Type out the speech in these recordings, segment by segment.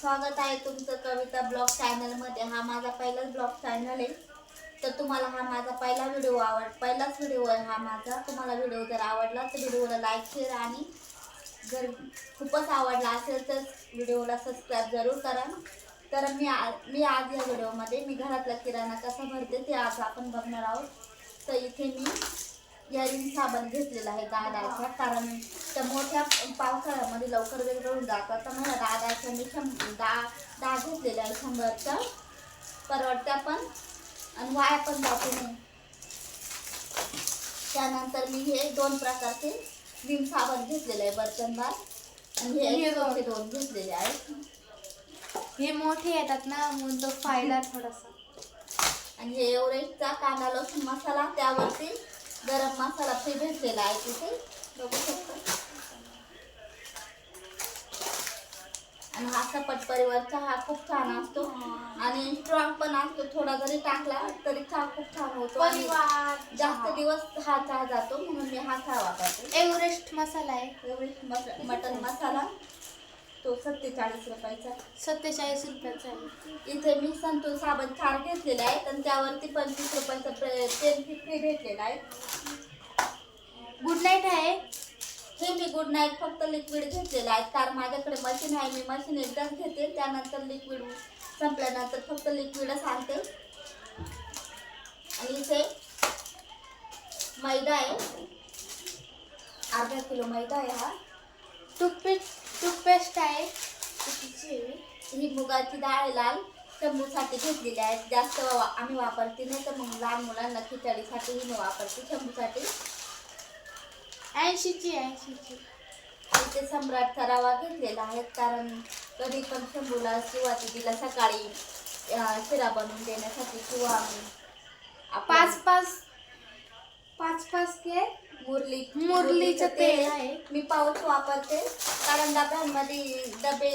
स्वागत आहे तुमचं कविता ब्लॉग चॅनलमध्ये हा माझा पहिलाच ब्लॉग चॅनल आहे. तर तुम्हाला हा माझा पहिला व्हिडिओ आवड पहिलाच व्हिडिओ आहे हा माझा. तुम्हाला व्हिडिओ जर आवडला तर व्हिडिओला लाईक शेअर आणि जर खूपच आवडला असेल तर व्हिडिओला सबस्क्राईब जरूर करा. तर मी आ मी आज या व्हिडिओमध्ये मी घरातला किराणा कसा भरते ते आज आपण बघणार आहोत. तर इथे मी यारिंग साबण घेतलेला आहे दादाचा. कारण त्या मोठ्या पावसाळ्यामध्ये लवकर वेगळून जातात तर मला दादाच्या मी शं दा दहा घेतलेल्या आहे शंभरच्या. परवडत्या पण. आणि वाया पण जाते नाही. त्यानंतर मी हे दोन प्रकारचे विम साबण घेतलेले आहे बर्तनबार आणि हे हे दोन. दोन घेतलेले आहेत. हे मोठे येतात ना म्हणून तो फायदा थोडासा. आणि हे एव्हरेस्टचा कांदा लसूण मसाला त्यावरती गरम मसाला फ्री भेटलेला आहे तिथे. बघू शकता. आणि हा सपट परिवारचा हा खूप छान असतो. आणि स्ट्रॉंग पण असतो. थोडा जरी टाकला तरी चहा खूप छान होतो. परिवार. जास्त दिवस हा चहा जातो. म्हणून मी हा चहा वापरते. एव्हरेस्ट मसाला आहे. एव्हरेस्ट मस मटन मसाला. तो सत्तेचाळीस रुपयाचा सत्तेचाळीस रुपयाचा आहे. इथे मी संतूर साबण चार घेतलेले आहेत आणि त्यावरती पंचवीस रुपयाचं तेल फ्री भेटलेलं आहे. गुड नाईट आहे. हे मी गुड नाईट फक्त लिक्विड घेतलेलं आहे. कारण माझ्याकडे मशीन आहे मी मशीन एकदाच घेते. त्यानंतर लिक्विड संपल्यानंतर फक्त लिक्विडच आणते. आणि इथे मैदा आहे. अर्धा किलो मैदा आहे हा. टूथपेस्ट टूथपेस्ट आहे ही मुगाची डाळ लाल शंभूसाठी घेतलेली आहे. जास्त आम्ही वापरते नाही तर मग लहान मुलांना खिचडीसाठी ही मी वापरते शंभूसाठी. ऐंशीची ऐंशीची. इथे सम्राटचा रवा घेतलेला आहे कारण कधी पण शंभूला किंवा तिला सकाळी शिरा बनवून देण्यासाठी किंवा आम्ही पाच पाच पाच पाच के मुरली मुरलीचं तेल आहे. मी पाऊच वापरते. कारण डब्यांमध्ये डबे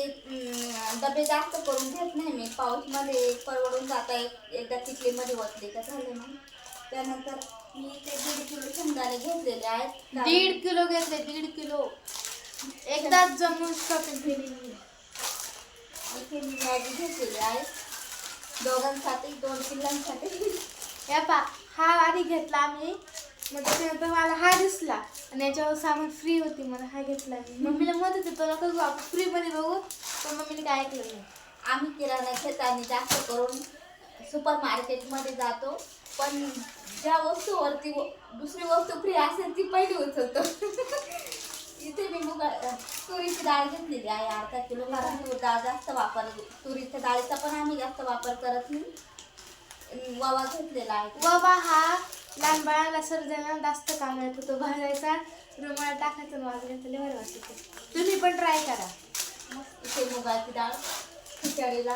डबे जास्त करून घेत नाही मी. पाऊचमध्ये परवडून जाता एक एकदा चिखलीमध्ये वतले का झाले मग. त्यानंतर मी ते दीड किलो शेंगदाणे घेतलेले आहेत. दीड किलो घेतले दीड किलो. एकदाच जमून शॉपिंग केली मी. इथे मी मॅगी घेतलेली आहे. दोघांसाठी दोन पिल्लांसाठी या पा हा आधी घेतला आम्ही. मग त्याच्यानंतर मला हा दिसला. आणि याच्यावर सामान फ्री होती मला हा घेतला मी. मम्मीला म्हणत होते तो नको आपण फ्रीमध्ये बघू. पण मम्मीने काय ऐकलं नाही. आम्ही किराणा घेताना जास्त करून सुपर मार्केटमध्ये जातो. पण ज्या वस्तूवरती व- दुसरी वस्तू फ्री असेल ती पहिली उचलतो. इथे मी मुगा तुरीची डाळ घेतलेली आहे अर्धा किलो. कारण तूर डाळ जास्त वापर तुरीच्या डाळीचा पण आम्ही जास्त वापर करत नाही. ववा घेतलेला आहे. बाबा हा लहान बाळाला सर्जायला जास्त काम येतो तो भाजायचा रुमाला टाकायचा वाजवायचा लय भारी वाटतं तुम्ही पण ट्राय करा. इथे मुगाची डाळ. खिचडीला.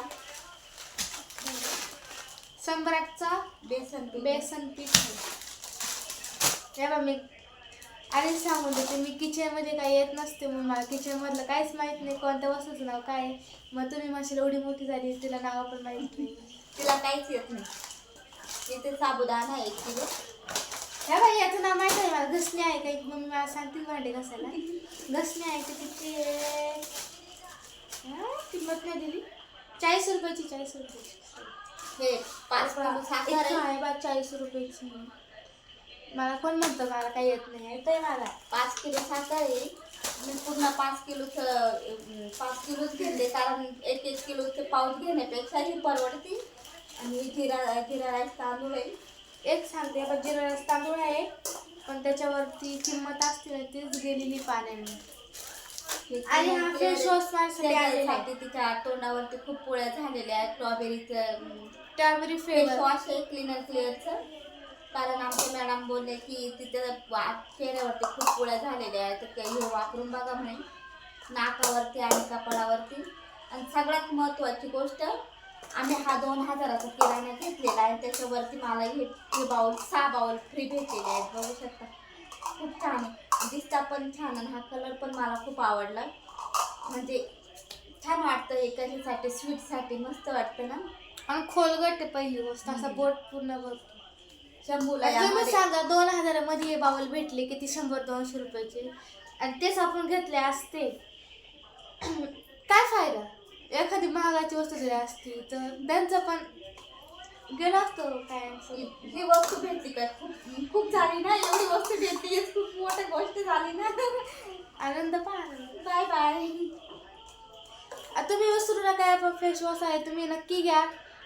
सम्राटचा बेसन. बेसन पीठ. हे बघ मी आधीच सांगून देते मी किचनमध्ये काही येत नसते मग मला किचनमधलं काहीच माहीत नाही कोणत्या वस्तूचं नाव काय. मग तुम्ही माझी एवढी मोठी झाली तिला नाव पण माहीत नाही. तिला काहीच येत नाही. इथे साबुदाणा आहे एक किलो. हे बाई याचं नाव माहिती आहे मला. घसणी आहे काही मम्मी मला सांगते भांडे घासायला. घसणी आहे तिची हा, किंमत नाही दिली. चाळीस रुपयाची चाळीस रुपयाची. हे पाच किलो साखर आहे. आहे बा चाळीस रुपयाची. मला कोण म्हणतं मला काही येत नाही. येतंय मला. पाच किलो साखर आहे. मी पूर्ण पाच किलोचं पाच किलोच घेतले. कारण एक एक किलोचे पाऊच घेण्यापेक्षा ही परवडती आणि जिरा जिरा राईस तांदूळ आहे. एक सांगते आपण जिरा राईस तांदूळ आहे पण त्याच्यावरती किंमत असते तीच गेलेली पाण्याने. आणि हा फेस वॉश माझ्यासाठी आलेला आहे. तिच्या तोंडावरती खूप पोळ्या झालेल्या आहेत स्ट्रॉबेरीचं स्ट्रॉबेरी फ्लेवर वॉश आहे क्लीनर क्लिअरचं कारण आमचे मॅडम बोलले की तिथे चेहऱ्यावरती खूप पोळ्या झालेल्या आहेत तर ते हे वापरून बघा म्हणे. नाकावरती आणि कपाळावरती. आणि सगळ्यात महत्त्वाची गोष्ट आम्ही हा दोन हजाराचा किराणा घेतलेला आहे त्याच्यावरती मला हे हे बाऊल सहा बाऊल फ्री भेटलेले आहेत. बघू शकता. खूप छान आहे. दिसता पण छान आणि हा कलर पण मला खूप आवडला. म्हणजे छान वाटतं कशासाठी स्वीटसाठी मस्त वाटतं ना? आणि खोलगट आहे पहिली गोष्ट. असा बोट पूर्ण भरतो. शंभूला तुम्ही सांगा दोन हजारामध्ये हे बावल भेटले किती? शंभर दोनशे रुपयाचे. आणि तेच आपण घेतले असते. एखादी महागाची वस्तू जरी असती तर त्यांचं पण गेलं असतं काय. ही वस्तू भेटली काय खूप खूप झाली ना? एवढी वस्तू भेटली. खूप मोठी गोष्ट झाली ना? आनंद पहा आनंद. Bye bye. आता तुम्ही विसरू नका आपण फेस वॉश आहे. तुम्ही नक्की घ्या.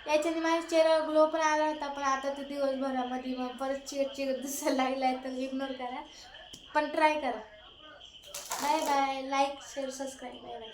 याच्याने माझ्या चेहरा ग्लो पण आला होता पण आता ते दिवसभरामध्ये मग परत चिकट चिकट दिसायला लागला आहे तर इग्नोर करा. पण ट्राय करा. Bye bye. Like share subscribe bye bye.